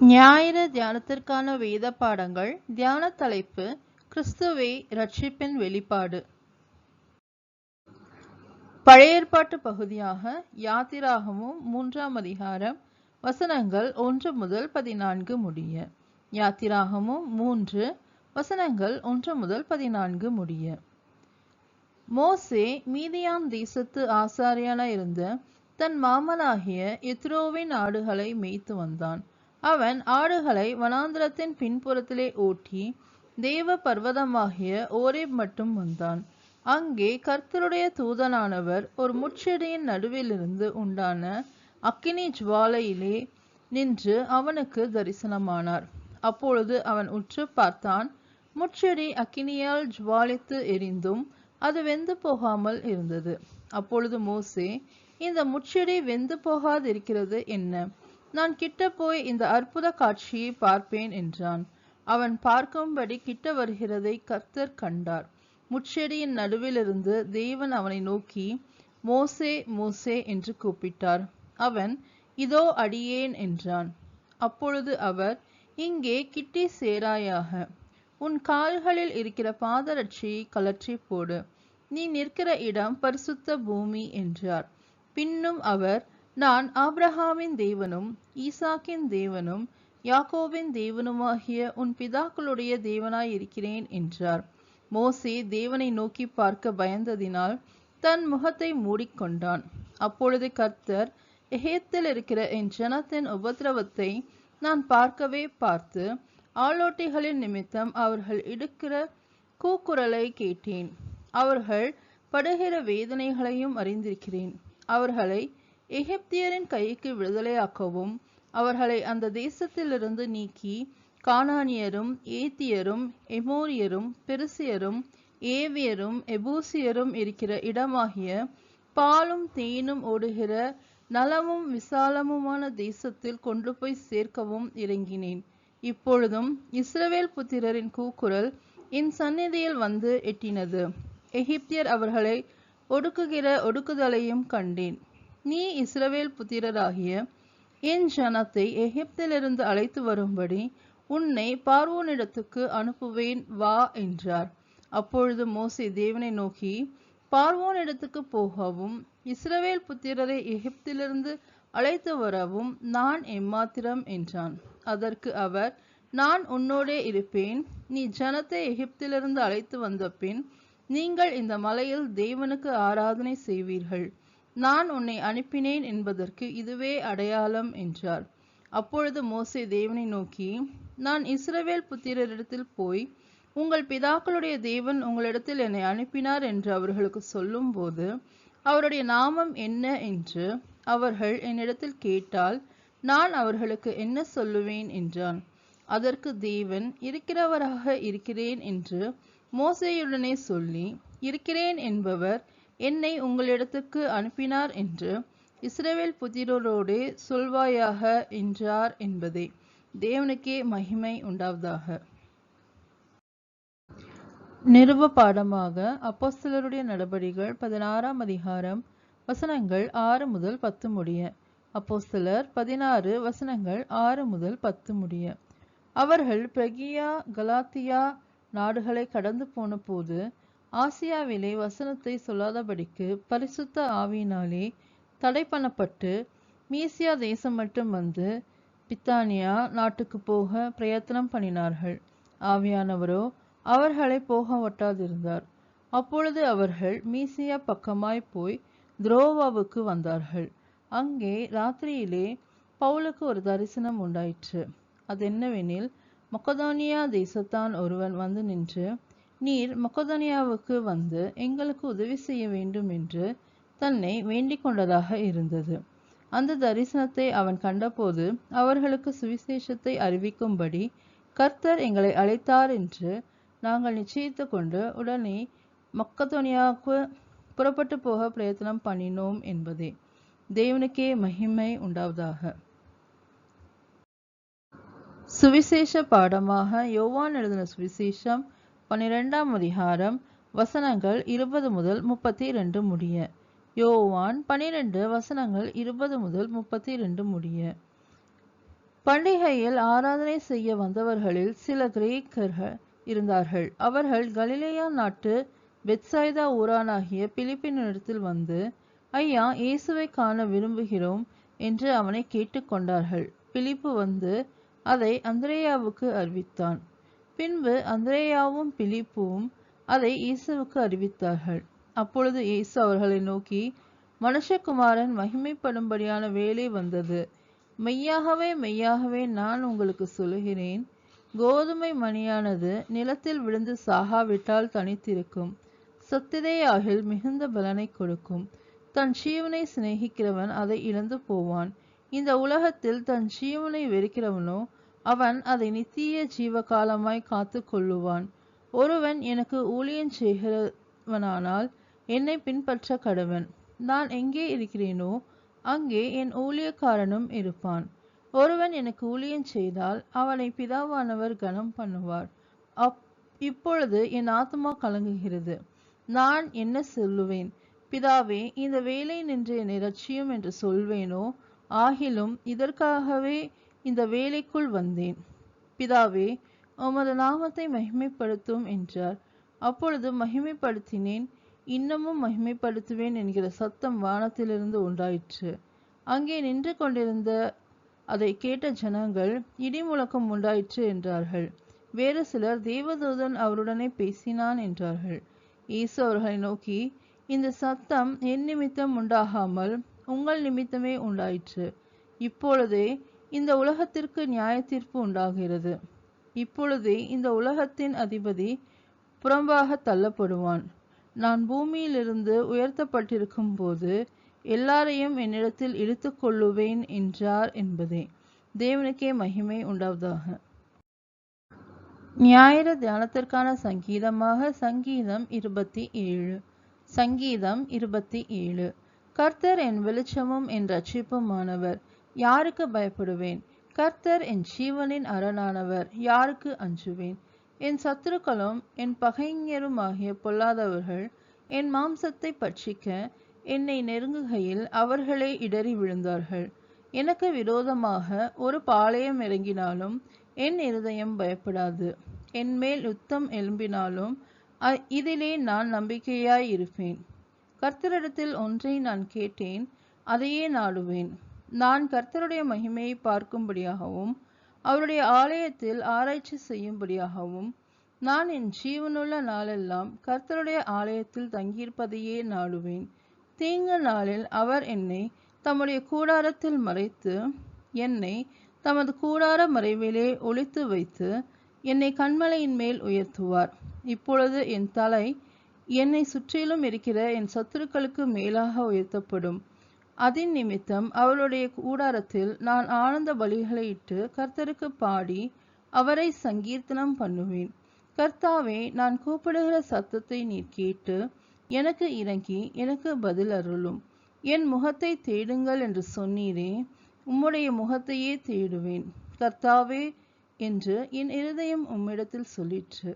ஞாயிறு தியானத்திற்கான வேத பாடங்கள் தியான தலைப்பு கிறிஸ்துவே ரட்சிப்பின் வெளிப்பாடு. பழைய ஏற்பாட்டு பகுதியாக யாத்திராகமும் மூன்றாம் அதிகாரம் வசனங்கள் ஒன்று முதல் பதினான்கு முடிய. யாத்திராகமும் மூன்று வசனங்கள் ஒன்று முதல் பதினான்கு முடிய. மோசே மீதியான் தேசத்து ஆசாரியான இருந்த தன் மாமனாகிய எத்ரோவின் ஆடுகளை மேய்த்து வந்தான். அவன் ஆடுகளை வனாந்திரத்தின் பின்புறத்திலே ஓட்டி தேவ பர்வதமாகிய ஓரேப் மட்டும் வந்தான். அங்கே கர்த்தருடைய தூதனானவர் ஒரு முச்செடியின் நடுவிலிருந்து உண்டான அக்கினி ஜுவாலையிலே நின்று அவனுக்கு தரிசனமானார். அப்பொழுது அவன் உற்று பார்த்தான் முட்செடி அக்கினியால் ஜுவாலித்து எரிந்தும் அது வெந்து போகாமல் இருந்தது. அப்பொழுது மோசே இந்த முட்செடி வெந்து போகாதிருக்கிறது என்ன? நான் கிட்ட போய் இந்த அற்புத காட்சியை பார்ப்பேன் என்றான். அவன் பார்க்கும்படி கிட்ட வருகிறதை கர்த்தர் கண்டார். முட்செடியின் நடுவிலிருந்து தேவன் அவனை நோக்கி மோசே மோசே என்று கூப்பிட்டார். அவன் இதோ அடியேன் என்றான். அப்பொழுது அவர் இங்கே கிட்டி சேராயாக. உன் கால்களில் இருக்கிற பாதரட்சியை கலற்றி போடு. நீ நிற்கிற இடம் பரிசுத்த பூமி என்றார். பின்னும் அவர் நான் ஆப்ரஹாமின் தேவனும் ஈசாக்கின் தேவனும் யாக்கோவின் தேவனுமாகிய உன் பிதாக்களுடைய தேவனாயிருக்கிறேன் என்றார். மோசே தேவனை நோக்கி பார்க்க பயந்ததினால் தன் முகத்தை மூடிக்கொண்டான். அப்பொழுது கர்த்தர் எஹேத்தில் இருக்கிற என் ஜனத்தின் உபதிரவத்தை நான் பார்க்கவே பார்த்து ஆலோட்டிகளின் நிமித்தம் அவர்கள் இடுக்கிற கூக்குரலை கேட்டேன். அவர்கள் படுகிற வேதனைகளையும் அறிந்திருக்கிறேன். அவர்களை எகிப்தியரின் கைக்கு விடுதலையாக்கவும் அவர்களை அந்த தேசத்திலிருந்து நீக்கி கானானியரும் ஏத்தியரும் எமோரியரும் பெருசியரும் ஏவியரும் எபூசியரும் இருக்கிற இடமாகிய பாலும் தேனும் ஓடுகிற நலமும் விசாலமுமான தேசத்தில் கொண்டு போய் சேர்க்கவும் இறங்கினேன். இப்பொழுதும் இஸ்ரவேல் புத்திரரின் கூக்குரல் என் சந்நிதியில் வந்து எட்டினது. எகிப்தியர் அவர்களை ஒடுக்குகிற ஒடுக்குதலையும் கண்டேன். நீ இஸ்ரவேல் புத்திரராகிய என் ஜனத்தை எகிப்திலிருந்து அழைத்து வரும்படி உன்னை பார்வோனிடத்துக்கு அனுப்புவேன் வா என்றார். அப்பொழுது மோசே தேவனை நோக்கி பார்வோனிடத்துக்கு போகவும் இஸ்ரவேல் புத்திரரை எகிப்திலிருந்து அழைத்து வரவும் நான் எம்மாத்திரம் என்றான். அதற்கு அவர் நான் உன்னோடே இருப்பேன். நீ ஜனத்தை எகிப்திலிருந்து அழைத்து வந்த பின் நீங்கள் இந்த மலையில் தேவனுக்கு ஆராதனை செய்வீர்கள். நான் உன்னை அனுப்பினேன் என்பதற்கு இதுவே அடையாளம் என்றார். அப்பொழுது மோசே தேவனை நோக்கி நான் இஸ்ரவேல் புத்திரரிடத்தில் போய் உங்கள் பிதாக்களுடைய தேவன் உங்களிடத்தில் என்னை அனுப்பினார் என்று அவர்களுக்கு சொல்லும்போது அவருடைய நாமம் என்ன என்று அவர்கள் என்னிடத்தில் கேட்டால் நான் அவர்களுக்கு என்ன சொல்லுவேன் என்றான். அதற்கு தேவன் இருக்கிறவராக இருக்கிறேன் என்று மோசையுடனே சொல்லி இருக்கிறேன் என்பவர் என்னை உங்களிடத்துக்கு அனுப்பினார் என்று இஸ்ரவேல் புத்திரரோடே சொல்வாயாக என்றார் என்பதே. தேவனுக்கே மகிமை உண்டாவதாக. நிறுவ பாடமாக அப்போஸ்தலருடைய நடபடிகள் பதினாறாம் அதிகாரம் வசனங்கள் ஆறு முதல் பத்து முடிய. அப்போஸ்தலர் பதினாறு வசனங்கள் ஆறு முதல் பத்து முடிய. அவர்கள் பிரகியா கலாத்தியா நாடுகளை கடந்து போன போது ஆசியாவிலே வசனத்தை சொல்லாதபடிக்கு பரிசுத்த ஆவியினாலே தடை பண்ணப்பட்டு மீசியா தேசம் மட்டும் வந்து பித்தானியா நாட்டுக்கு போக பிரயத்தனம் பண்ணினார்கள். ஆவியானவரோ அவர்களை போக ஒட்டாதிருந்தார். அப்பொழுது அவர்கள் மீசியா பக்கமாய் போய் துரோவாவுக்கு வந்தார்கள். அங்கே ராத்திரியிலே பவுலுக்கு ஒரு தரிசனம் உண்டாயிற்று. அது என்னவெனில் மொக்கதோனியா தேசத்தான் ஒருவன் வந்து நின்று நீர் மொக்கதோனியாவுக்கு வந்து எங்களுக்கு உதவி செய்ய வேண்டும் என்று தன்னை வேண்டிக் கொண்டதாக இருந்தது. அந்த தரிசனத்தை அவன் கண்டபோது அவர்களுக்கு சுவிசேஷத்தை அறிவிக்கும்படி கர்த்தர் எங்களை அழைத்தார் என்று நாங்கள் நிச்சயித்து கொண்டு உடனே மக்கதோனியாவுக்கு புறப்பட்டு போக பிரயத்தனம் பண்ணினோம் என்பதே தேவனுக்கே மகிமை உண்டாவதாக. சுவிசேஷ பாடமாக யோவான் எழுதின சுவிசேஷம் பன்னிரெண்டாம் அதிகாரம் வசனங்கள் இருபது முதல் முப்பத்தி இரண்டு முடிய. யோவான் பனிரெண்டு வசனங்கள் இருபது முதல் முப்பத்தி இரண்டு முடிய. பண்டிகையில் ஆராதனை செய்ய வந்தவர்களில் சில கிரேக்கர்கள் இருந்தார்கள். அவர்கள் கலிலேயா நாட்டு பெட்சாய்தா ஊரானாகிய பிலிப்பினிடத்தில் வந்து ஐயா இயேசுவை காண விரும்புகிறோம் என்று அவனை கேட்டுக்கொண்டார்கள். பிலிப்பு வந்து அதை அந்திரேயாவுக்கு அறிவித்தான். பின்பு அந்திரேயாவும் பிலிப்பும் அதை இயேசுவுக்கு அறிவித்தார்கள். அப்பொழுது இயேசு அவர்களை நோக்கி மனுஷகுமாரன் மகிமைப்படும்படியான வேலை வந்தது. மெய்யாகவே மெய்யாகவே நான் உங்களுக்கு சொல்லுகிறேன். கோதுமை மணியானது நிலத்தில் விழுந்து சாகாவிட்டால் தனித்திருக்கும். சத்திதேயாகில் மிகுந்த பலனை கொடுக்கும். தன் ஜீவனை சிநேகிக்கிறவன் அதை இழந்து போவான். இந்த உலகத்தில் தன் ஜீவனை வெறுக்கிறவனோ அவன் அதை நித்திய ஜீவகாலமாய் காத்து கொள்ளுவான் ஒருவன் எனக்கு ஊழியம் செய்கிறவனானால் என்னை பின்பற்ற கடவன். நான் எங்கே இருக்கிறேனோ அங்கே என் ஊழியக்காரனும் இருப்பான். ஒருவன் எனக்கு ஊழியம் செய்தால் அவனை பிதாவானவர் கனம் பண்ணுவார். அப் இப்பொழுது என் ஆத்மா கலங்குகிறது. நான் என்ன சொல்லுவேன்? பிதாவே இந்த வேலை நின்று என்னை ரட்சியும் என்று சொல்வேனோ? ஆகிலும் இதற்காகவே இந்த வேலைக்குள் வந்தேன். பிதாவே உமது நாமத்தை மகிமைப்படுத்தும் என்றார். அப்பொழுது மகிமைப்படுத்தினேன். இன்னமும் மகிமைப்படுத்துவேன் என்கிற சத்தம் வானத்திலிருந்து உண்டாயிற்று. அங்கே நின்று கொண்டிருந்த அதை கேட்ட ஜனங்கள் இடி முழக்கம் உண்டாயிற்று என்றார்கள். வேறு சிலர் தேவதூதன் அவருடனே பேசினான் என்றார்கள். இயேசு அவர்களை நோக்கி இந்த சத்தம் என் நிமித்தம் உண்டாகாமல் உங்கள் நிமித்தமே உண்டாயிற்று. இப்பொழுதே இந்த உலகத்திற்கு நியாய தீர்ப்பு உண்டாகிறது. இப்பொழுதே இந்த உலகத்தின் அதிபதி புறம்பாக தள்ளப்படுவான். நான் பூமியிலிருந்து உயர்த்தப்பட்டிருக்கும் போது எல்லாரையும் என்னிடத்தில் இழுத்து கொள்ளுவேன் என்றார் என்பதே. தேவனுக்கே மகிமை உண்டாவதாக. ஞாயிறு தியானத்திற்கான சங்கீதமாக சங்கீதம் இருபத்தி ஏழு. சங்கீதம் இருபத்தி ஏழு. கர்த்தர் என் வெளிச்சமும் என் ரட்சிப்புமானவர் யாருக்கு பயப்படுவேன்? கர்த்தர் என் ஜீவனின் அரணானவர் யாருக்கு அஞ்சுவேன்? என் சத்துருக்களும் என் பகைஞருமாகிய பொல்லாதவர்கள் என் மாம்சத்தை பட்சிக்க என்னை நெருங்குகையில் அவர்களே இடறி விழுந்தார்கள். எனக்கு விரோதமாக ஒரு பாளையம் இறங்கினாலும் என் இருதயம் பயப்படாது. என் மேல் யுத்தம் எழும்பினாலும் அ- இதிலே நான் நம்பிக்கையாய் இருப்பேன். கர்த்தரிடத்தில் ஒன்றை நான் கேட்டேன் அதையே நாடுவேன். நான் கர்த்தருடைய மகிமையை பார்க்கும்படியாகவும் அவருடைய ஆலயத்தில் ஆராய்ச்சி செய்யும்படியாகவும் நான் என் ஜீவனுள்ள நாளெல்லாம் கர்த்தருடைய ஆலயத்தில் தங்கியிருப்பதையே நாடுவேன். தீங்கு நாளில் அவர் என்னை தம்முடைய கூடாரத்தில் மறைத்து என்னை தமது கூடார மறைவிலே ஒழித்து வைத்து என்னை கண்மலையின் மேல் உயர்த்துவார். இப்பொழுது என் தலை என்னை சுற்றிலும் இருக்கிற என் சத்துருக்களுக்கு மேலாக உயர்த்தப்படும். அதன் நிமித்தம் அவளுடைய கூடாரத்தில் நான் ஆனந்த பலிகளை இட்டு கர்த்தருக்கு பாடி அவரை சங்கீர்த்தனம் பண்ணுவேன். கர்த்தாவே நான் கூப்பிடுகிற சத்தத்தை நீர் கேட்டு எனக்கு இறங்கி எனக்கு பதில் அருளும். என் முகத்தை தேடுங்கள் என்று சொன்னீரே உம்முடைய முகத்தையே தேடுவேன். கர்த்தாவே என்று என் இருதயம் உம்மிடத்தில் சொல்லிற்று.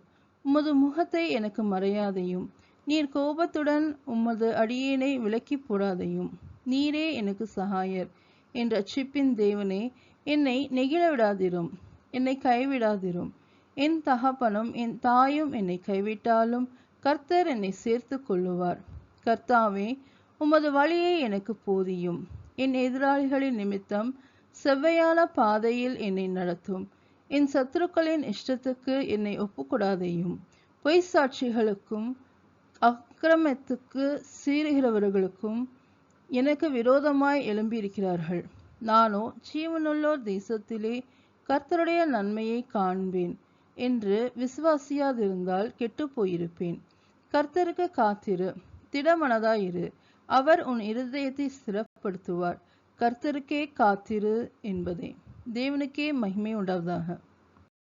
உமது முகத்தை எனக்கு மறையாதையும் நீர் கோபத்துடன் உமது அடியேனை விலக்கி போடாதையும். நீரே எனக்கு சகாயர். என்ற ரட்சிப்பின் தேவனே என்னை நெகிழ விடாதிரும். என்னை கைவிடாதிரும். என் தகப்பனும் என் தாயும் என்னை கைவிட்டாலும் கர்த்தர் என்னை சேர்த்து கொள்ளுவார். கர்த்தாவே உமது வழியை எனக்கு போதியும். என் எதிராளிகளின் நிமித்தம் செவ்வையான பாதையில் என்னை நடத்தும். என் சத்துருக்களின் இஷ்டத்துக்கு என்னை ஒப்புக்கூடாதையும். பொய் சாட்சிகளுக்கும் அக்கிரமத்துக்கு சீறுகிறவர்களுக்கும் எனக்கு விரோதமாய் எழும்பியிருக்கிறார்கள். நானோ ஜீவனுள்ளோர் தேசத்திலே கர்த்தருடைய நன்மையை காண்பேன் என்று விசுவாசியாதிருந்தால் கெட்டுப் போயிருப்பேன். கர்த்தருக்கு காத்திரு திடமனதாயிரு. அவர் உன் இருதயத்தை ஸ்திரப்படுத்துவார். கர்த்தருக்கே காத்திரு என்பதே. தேவனுக்கே மகிமை உண்டாவதாக.